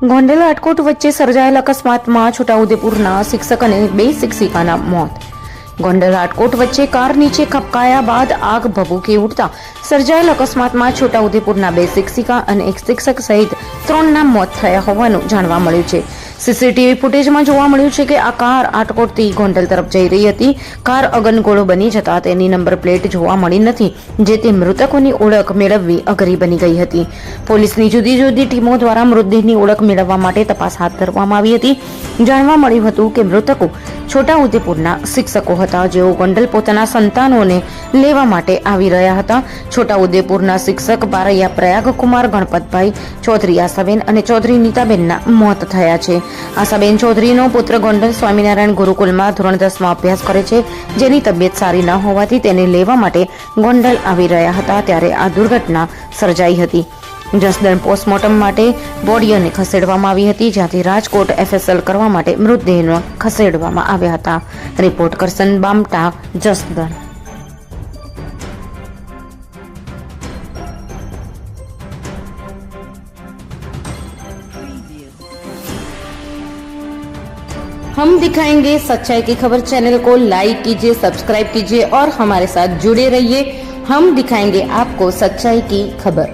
ગોંડલ રાજકોટ વચ્ચે સર્જાયેલ અકસ્માતમાં છોટાઉદેપુરના શિક્ષક અને બે શિક્ષિકાના મોત ગોંડલ રાજકોટ વચ્ચે કાર નીચે ખપકાયા બાદ આગ ભભૂકી ઉઠતા સર્જાયેલ અકસ્માતમાં છોટાઉદેપુરના બે શિક્ષિકા અને એક શિક્ષક સહિત ત્રણના મોત થયા હોવાનું જાણવા મળ્યું છે. સીસીટીવી ફૂટેજમાં જોવા મળ્યું છે કે આ કાર આટકોટથી ગોંડલ તરફ જઈ રહી હતી. કાર અગનગોળો બની જતા તેની નંબર પ્લેટ જોવા મળી નથી જેથી મૃતકોની ઓળખ મેળવવી અઘરી બની ગઈ હતી. પોલીસની જુદી જુદી ટીમો દ્વારા મૃતદેહની ઓળખ મેળવવા માટે તપાસ હાથ ધરવામાં આવી હતી. જાણવા મળ્યું હતું કે મૃતકો છોટાઉદેપુરના શિક્ષકો હતા. જેઓ ગોંડલ પોતાના સંતાનોને લેવા માટે આવી રહ્યા હતા. છોટાઉદેપુરના શિક્ષક બારૈયા પ્રયાગકુમાર ગણપતભાઈ ચૌધરી, આશાબેન અને ચૌધરી નીતાબેનના મોત થયા છે. આશાબેન ચૌધરીનો પુત્ર ગોંડલ સ્વામિનારાયણ ગુરુકુલમાં ધોરણ દસમાં અભ્યાસ કરે છે. જેની તબિયત સારી ન હોવાથી તેને લેવા માટે ગોંડલ આવી રહ્યા હતા. ત્યારે આ દુર્ઘટના સર્જાઈ હતી. જસદણ પોસ્ટમોર્ટમ માટે બોડીઓને ખસેડવામાં આવી હતી જ્યાંથી રાજકોટ એફએસએલ કરવા માટે મૃતદેહને ખસેડવામાં આવ્યા હતા રિપોર્ટ કરસન બામટા જસદણ हम दिखाएंगे सच्चाई की खबर चैनल को लाइक कीजिए सब्सक्राइब कीजिए और हमारे साथ जुड़े रहिए हम दिखाएंगे आपको सच्चाई की खबर